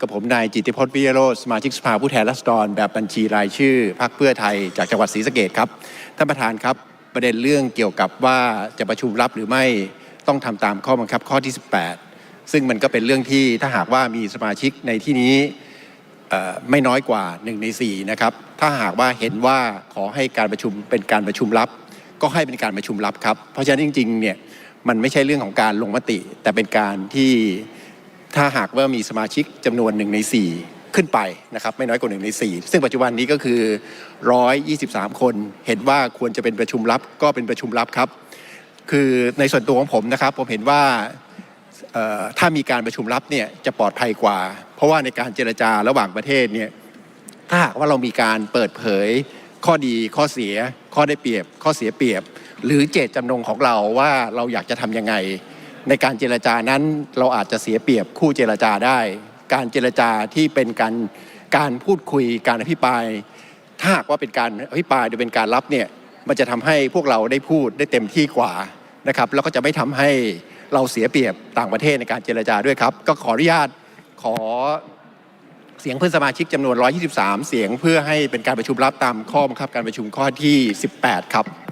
กับผมนายจิติพจน์วิยโรสมาชิกสภาผู้แทนราษฎรแบบบัญชีรายชื่อพรรคเพื่อไทยจากจังหวัดศรีสะเกดครับท่านประธานครับประเด็นเรื่องเกี่ยวกับว่าจะประชุมรับหรือไม่ต้องทำตามข้อบังคับข้อที่ 18 ซึ่งมันก็เป็นเรื่องที่ถ้าหากว่ามีสมาชิกในที่นี้ไม่น้อยกว่า1ใน4นะครับถ้าหากว่าเห็นว่าขอให้การประชุมเป็นการประชุมลับ ก็ให้เป็นการประชุมลับครับ เพราะฉะนั้นจริงๆเนี่ยมันไม่ใช่เรื่องของการลงมติ แต่เป็นการที่ ถ้าหากว่ามีสมาชิกจำนวนหนึ่งใน 4 ขึ้นไปนะครับไม่น้อยกว่าหนึ่งใน 4 ซึ่งปัจจุบันนี้ก็คือ 123 คนเห็นว่าควรจะเป็นประชุมลับก็เป็นประชุมลับครับ คือในส่วนตัวของผมนะครับ ผมเห็นว่าถ้ามีการประชุมลับเนี่ยจะปลอดภัยกว่า เพราะว่าในการเจรจาระหว่างประเทศเนี่ยถ้าหากว่าเรามีการเปิดเผยข้อดีข้อเสีย ข้อได้เปรียบ ข้อเสียเปรียบ หรือเจตจำนงของเราว่าเราอยากจะทำยังไง ในการเจรจานั้นเราอาจจะเสียเปรียบคู่เจรจาได้ การเจรจาที่เป็นการการพูดคุยการอภิปราย ถ้าหากว่าเป็นการอภิปรายหรือเป็นการรับเนี่ยมันจะทำให้พวกเราได้พูดได้เต็มที่กว่านะครับแล้วก็จะไม่ทำให้เราเสียเปรียบต่างประเทศในการเจรจาด้วยครับ ก็ขออนุญาตขอเสียงเพื่อนสมาชิกจำนวน 123 เสียงเพื่อให้เป็นการประชุมลับตามข้อบังคับการประชุมข้อที่ 18 ครับ